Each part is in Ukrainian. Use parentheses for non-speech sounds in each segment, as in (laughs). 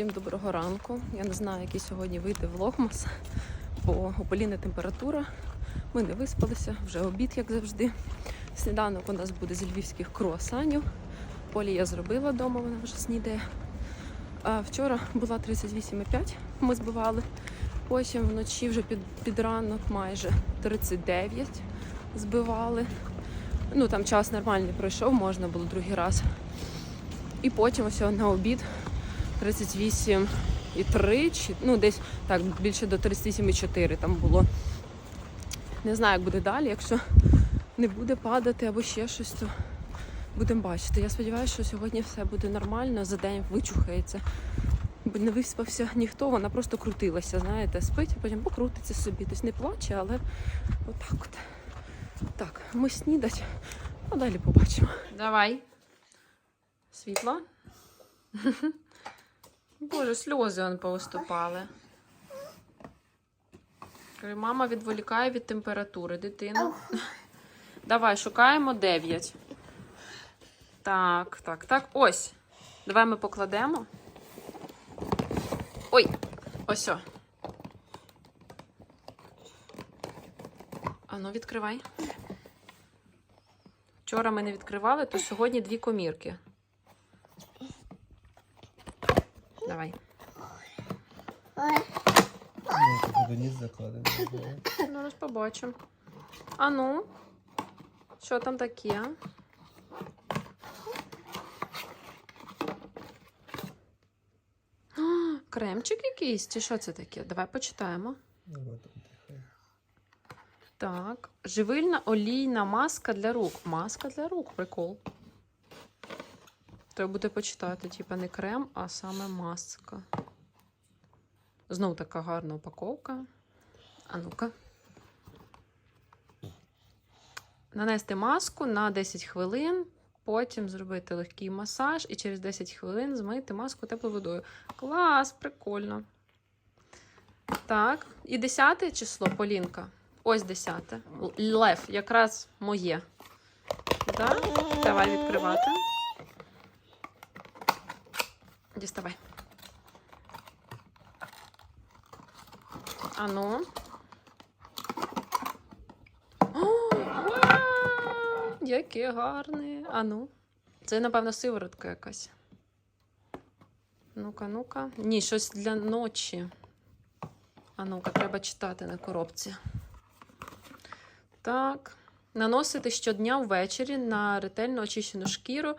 Всім доброго ранку. Я не знаю, який сьогодні вийде влогмас, бо у Поліни температура. Ми не виспалися, вже обід, як завжди. Сніданок у нас буде з львівських круасанів. Полі я зробила вдома, вона вже снідає. А вчора була 38,5, ми збивали. Потім вночі вже під, під ранок майже 39 збивали. Ну там час нормальний пройшов, можна було другий раз. І потім ось на обід 38 і 3, чи, ну десь так, більше до 38,4 там було. Не знаю, як буде далі. Якщо не буде падати або ще щось, то будемо бачити. Я сподіваюся, що сьогодні все буде нормально, за день вичухається. Бо не виспався ніхто, вона просто крутилася, знаєте, спить, а потім покрутиться собі. Тобто не плаче, але отак от. Так, ми снідать, а далі побачимо. Давай. Світло. (laughs) Боже, сльози он повиступали. Мама відволікає від температури дитину. Давай, шукаємо 9. Так, так, так. Ось. Давай ми покладемо. Ой, ось. о. А ну, відкривай. Вчора ми не відкривали, то сьогодні дві комірки. Давай. Тут закладено. Ну, Зараз побачимо. А ну, що там таке? А, Кремчик якийсь, чи що це таке? Давай почитаємо. Так, живильна олійна маска для рук. Маска для рук, прикол. Треба буде почитати, типа не крем, а саме маска. Знову така гарна упаковка. А ну-ка. Нанести маску на 10 хвилин, потім зробити легкий масаж і через 10 хвилин змити маску теплою водою. Клас, прикольно. Так, і 10 число Полінка. Ось 10. Лев, якраз моє. Так? Давай відкривати. Діставай. Ану. О! Яке гарне. Ану. Це, напевно, сиворотка якась. Ну-ка, ну-ка. Ні, щось для ночі. А ну-ка, треба читати на коробці. Так. Наносити щодня ввечері на ретельно очищену шкіру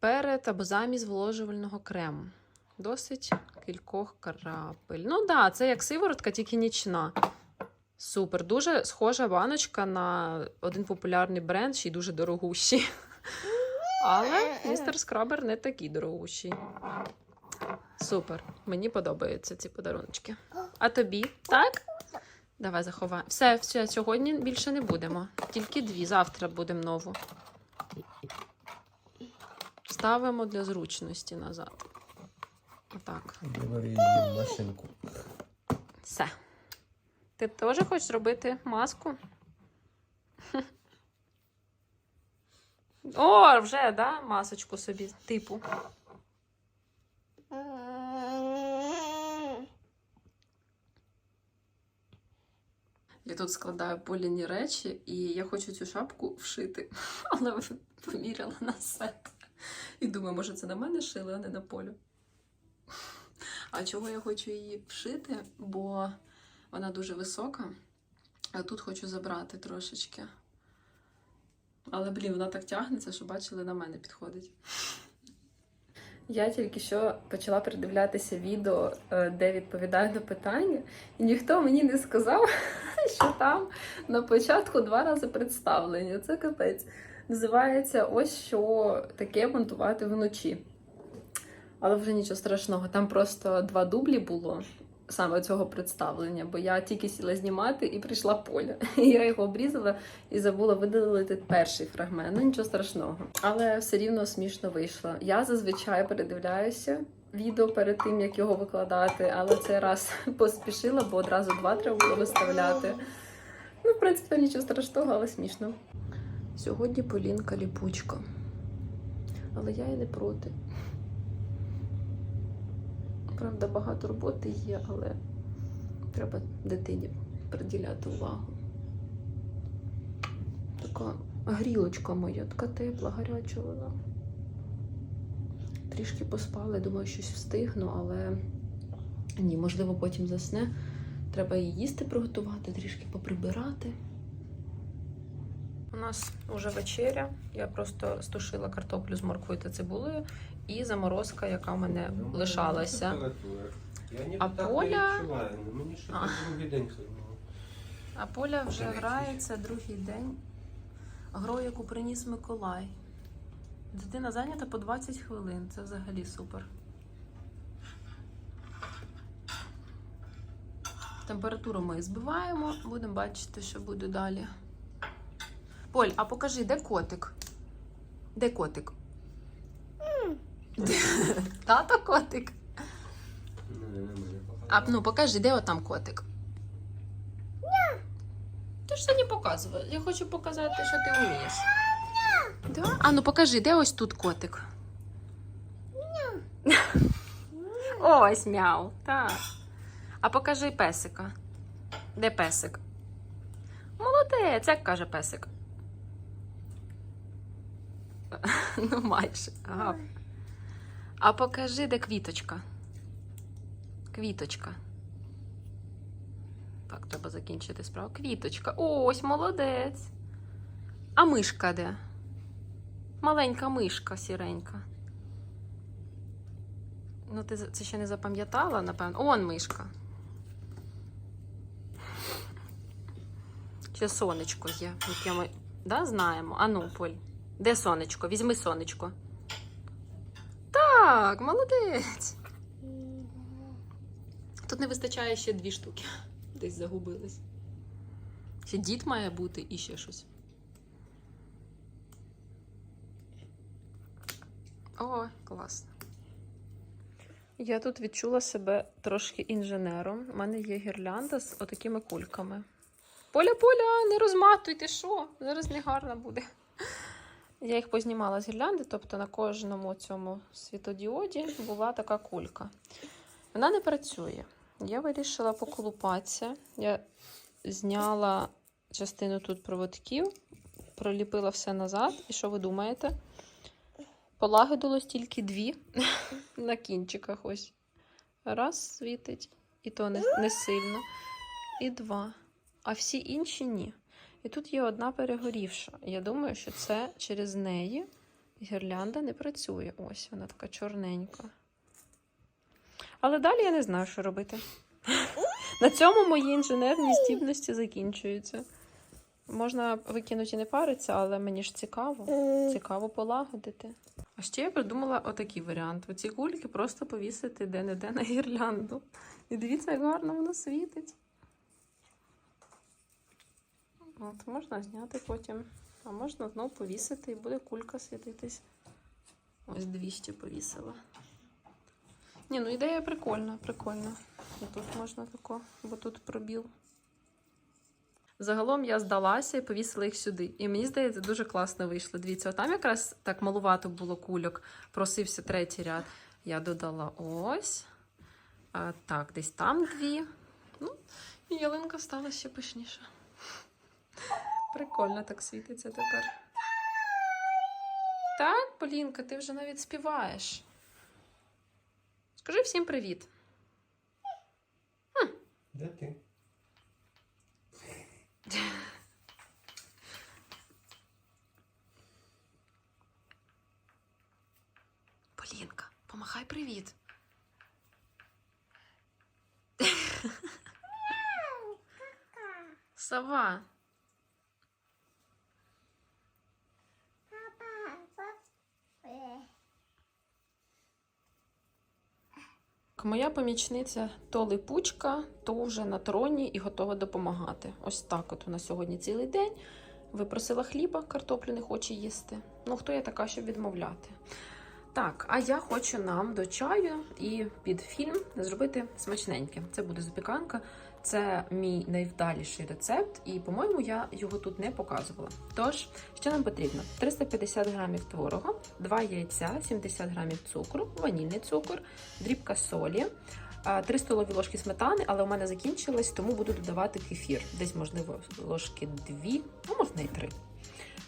перед або замість зволожувального крему. Досить кількох крапель. Ну так, да, це як сиворотка, тільки нічна. Супер. Дуже схожа баночка на один популярний бренд, ще й дуже дорогущий. Але містер Скрабер не такий дорогущий. Супер. Мені подобаються ці подарунки. А тобі? Так? Давай заховаємо. Все, все, сьогодні більше не будемо. Тільки дві. Завтра будемо нову. Ставимо для зручності назад. Отак. Їм машинку. Все. Ти теж хочеш зробити маску? О, вже, да? Масочку собі, типу. Я тут складаю поліні речі, і я хочу цю шапку вшити, (laughs) але поміряла на себе. І думаю, може, це на мене шили, а не на полю. А чого я хочу її вшити? Бо вона дуже висока, а тут хочу забрати трошечки. Але, блін, вона так тягнеться, що бачили, на мене підходить. Я тільки що почала передивлятися відео, е, де відповідаю на питання, і ніхто мені не сказав, (laughs) що там на початку два рази представлення. Це капець. Називається ось що таке монтувати вночі. Але вже нічого страшного. Там просто два дублі було саме цього представлення, бо я тільки сіла знімати і прийшла поля. І (laughs) я його обрізала і забула видалити перший фрагмент. Ну нічого страшного. Але все рівно смішно вийшло. Я зазвичай передивляюся відео перед тим, як його викладати, але цей раз (laughs) поспішила, бо одразу два треба було виставляти. Ну, в принципі, нічого страшного, але смішно. Сьогодні Полінка ліпучка. Але я і не проти. Правда, багато роботи є, але треба дитині приділяти увагу. Така грілочка моя, така тепла, гаряча вона. Трішки поспали, думаю, щось встигну, але ні, можливо, потім засне. Треба їй їсти приготувати, трішки поприбирати. У нас вже вечеря. Я просто стушила картоплю з морквою та цибулею і заморозка, яка в мене Ну, лишалася. А Поля- ну, А. Поля вже грається другий день. Грою, яку приніс Миколай. Дитина зайнята по 20 хвилин. Це взагалі супер. Температуру ми збиваємо, будемо бачити, що буде далі. Поль, а покажи, де котик? Де котик? Тато котик. А ну покажи, де отам котик? Ти ж це не показував. Я хочу показати, що ти вмієш. Да? А ну покажи, де ось тут котик? (laughs) Ось мяу. Так. А покажи песика. Де песик? Молодець, як каже песик. (laughs) Ну, майже. Ага. А покажи, де квіточка. Квіточка. Так, треба закінчити справу. Квіточка. Ось, молодець. А мишка де? Маленька мишка сіренька. Ну, ти це ще не запам'ятала, напевно. Он мишка. Ще сонечко є, яке ми да, знаємо. Ану, Поль. Де сонечко? Візьми сонечко. Так, молодець. Тут не вистачає ще дві штуки. Десь загубились. Ще дід має бути і ще щось. О, класно. Я тут відчула себе трошки інженером. У мене є гірлянда з отакими кульками. Поля, поля, не розматуйте, що? Зараз не гарно буде. Я їх познімала з гірлянди, тобто на кожному цьому світодіоді була така кулька. Вона не працює. Я вирішила поколупатися. Я зняла частину тут проводків, проліпила все назад. І що ви думаєте? Полагодилось тільки дві (laughs) на кінчиках. Ось. Раз світить, і то не, не сильно. І два. А всі інші ні. І тут є одна перегорівша. Я думаю, що це через неї гірлянда не працює. Ось вона така чорненька. Але далі я не знаю, що робити. (laughs) На цьому мої інженерні здібності закінчуються. Можна викинути і не париться, але мені ж цікаво. Цікаво полагодити. А ще я придумала отакий варіант. Оці кульки просто повісити де-не-де на гірлянду. І дивіться, як гарно воно світить. От, можна зняти потім, а можна знову повісити і буде кулька світитись. Ось 200 повісила. Ні, ну ідея прикольна, прикольна. І тут можна тако, бо тут пробіл. Загалом я здалася і повісила їх сюди. І мені здається, дуже класно вийшло. Дивіться, там якраз так малувато було кульок, просився третій ряд. Я додала ось. А, так, десь там дві. Ну, і ялинка стала ще пишніша. Прикольно так світиться тепер. Так, Полінка, ти вже навіть співаєш. Скажи всім привіт. Де ти? Полінка, помахай привіт. Сова. Моя помічниця то липучка, то вже на троні і готова допомагати. Ось так от вона сьогодні цілий день. Випросила хліба, картоплю не хоче їсти. Ну, хто я така, щоб відмовляти? Так, а я хочу нам до чаю і під фільм зробити смачненьке. Це буде запіканка Це мій найвдаліший рецепт, і, по-моєму, я його тут не показувала. Тож, що нам потрібно? 350 грамів творогу, 2 яйця, 70 грамів цукру, ванільний цукор, дрібка солі, а, 3 столові ложки сметани, але у мене закінчилось, тому буду додавати кефір. Десь, можливо, ложки 2, а можна і 3.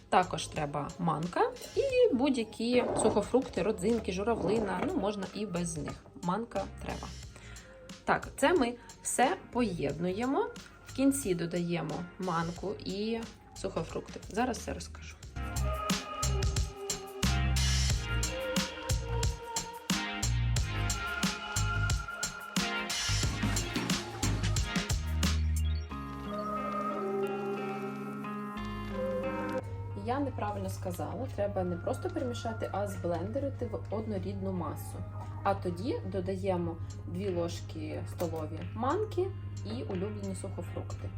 Також треба манка і будь-які сухофрукти, родзинки, журавлина. Ну, можна і без них. Манка треба. Так, це ми все поєднуємо. В кінці додаємо манку і сухофрукти. Зараз все розкажу. Я неправильно сказала, треба не просто перемішати, а зблендерити в однорідну масу. А тоді додаємо 2 ложки столові манки і улюблені сухофрукти.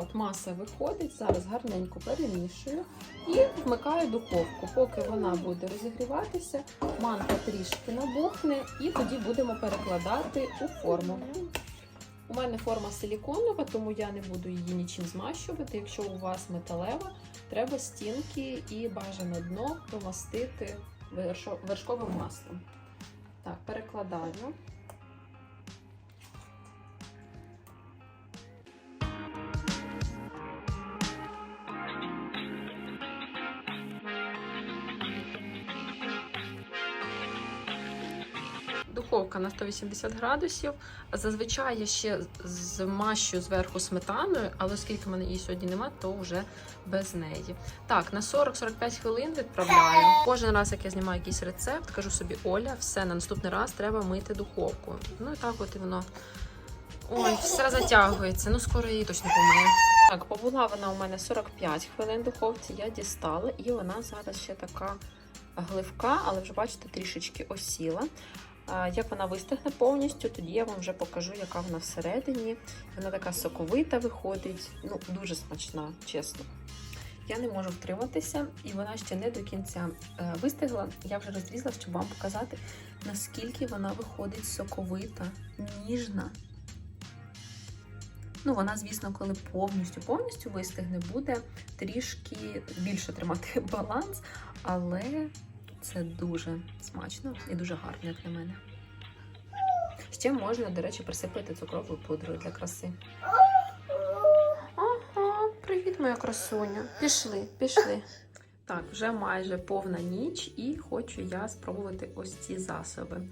От маса виходить. Зараз гарненько перемішую і вмикаю духовку. Поки вона буде розігріватися, манка трішки набухне, і тоді будемо перекладати у форму. У мене форма силіконова, тому я не буду її нічим змащувати. Якщо у вас металева, треба стінки і бажано дно помастити вершковим маслом. Так, перекладаю. На 180 градусів. Зазвичай я ще змащую зверху сметаною, але оскільки в мене її сьогодні нема, то вже без неї. Так, на 40-45 хвилин відправляю. Кожен раз, як я знімаю якийсь рецепт, кажу собі, Оля, все, на наступний раз треба мити духовку. Ну і так от і воно. Ой, все затягується. Ну, скоро її точно помию. Так, побула вона у мене 45 хвилин в духовці, я дістала, і вона зараз ще така гливка, але вже бачите, трішечки осіла. Як вона вистигне повністю, тоді я вам вже покажу, яка вона всередині. Вона така соковита виходить, ну дуже смачна, чесно. Я не можу втриматися, і вона ще не до кінця е, вистигла. Я вже розрізала, щоб вам показати, наскільки вона виходить соковита, ніжна. Ну, вона, звісно, коли повністю повністю вистигне, буде трішки більше тримати (laughs) баланс, але це дуже смачно і дуже гарно, як на мене. Ще можна, до речі, присипати цукровою пудрою для краси. Ага, привіт, моя красуня. Пішли, пішли. Так, вже майже повна ніч, і хочу я спробувати ось ці засоби.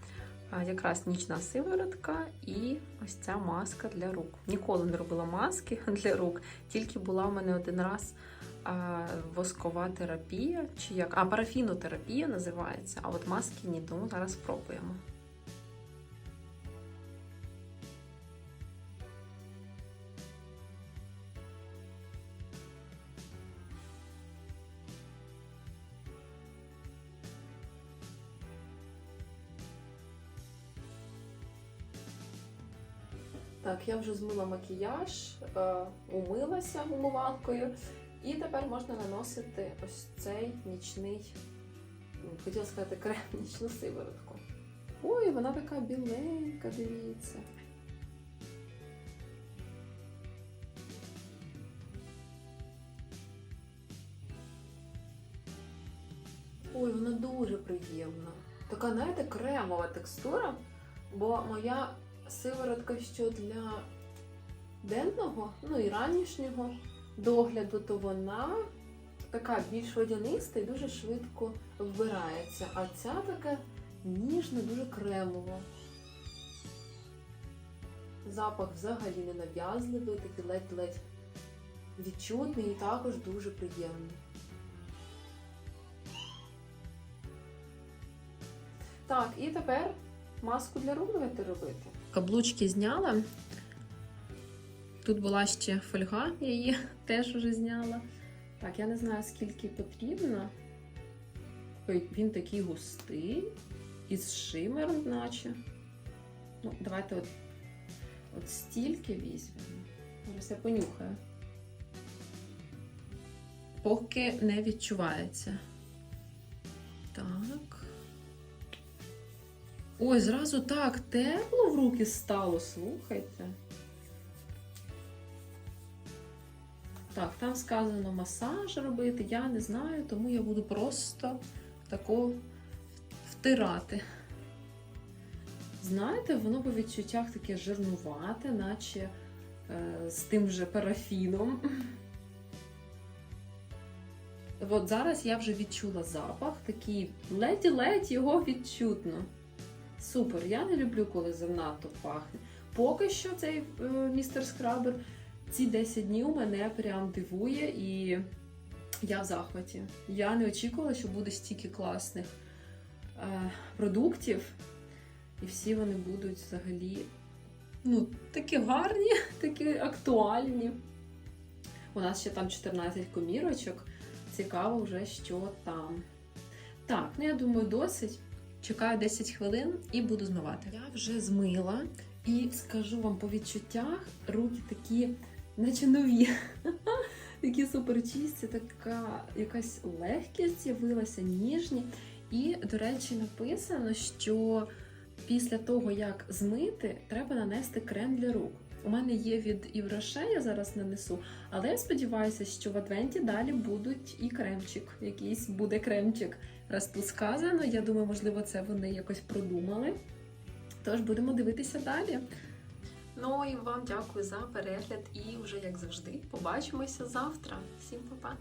Якраз нічна сиворотка і ось ця маска для рук. Ніколи не робила маски (laughs) для рук, тільки була в мене один раз а, воскова терапія, чи як а парафінотерапія називається. А от маски ні, тому зараз спробуємо. Так, я вже змила макіяж, е, умилася умивалкою, і тепер можна наносити ось цей нічний, хотіла сказати, крем (laughs) нічну сиворотку. Ой, вона така біленька, дивіться. Ой, вона дуже приємна. Така, знаєте, кремова текстура, бо моя сиворотка що для денного, ну і ранішнього догляду, то вона така більш водяниста і дуже швидко вбирається. А ця така ніжна, дуже кремова. Запах взагалі не нав'язливий, такий ледь-ледь відчутний і також дуже приємний. Так, і тепер маску для рук робити. Каблучки зняла. Тут була ще фольга, я її (laughs) теж вже зняла. Так, я не знаю, скільки потрібно. Ой, він такий густий, із шимером, наче. Ну, давайте от, от стільки візьмемо. Зараз я понюхаю. Поки не відчувається. Так. Ой, зразу так тепло в руки стало, слухайте. Так, там сказано масаж робити, я не знаю, тому я буду просто тако втирати. Знаєте, воно по відчуттях таке жирнувате, наче е, з тим же парафіном. От зараз я вже відчула запах, такий ледь-ледь його відчутно. Супер, я не люблю, коли занадто пахне. Поки що цей е, містер скрабер ці 10 днів мене прям дивує і я в захваті. Я не очікувала, що буде стільки класних е, продуктів, і всі вони будуть взагалі ну, такі гарні, (laughs) такі актуальні. У нас ще там 14 комірочок. Цікаво вже, що там. Так, ну я думаю, досить. Чекаю 10 хвилин і буду змивати. Я вже змила і скажу вам по відчуттях, руки такі, наче нові. (laughs) Такі супер чисті, така якась легкість з'явилася, ніжні. І, до речі, написано, що після того, як змити, треба нанести крем для рук. У мене є від Івроше, я зараз нанесу, але я сподіваюся, що в адвенті далі будуть і кремчик. Якийсь буде кремчик. Раз тут сказано, я думаю, можливо, це вони якось продумали. Тож будемо дивитися далі. Ну і вам дякую за перегляд і вже як завжди побачимося завтра. Всім па-па!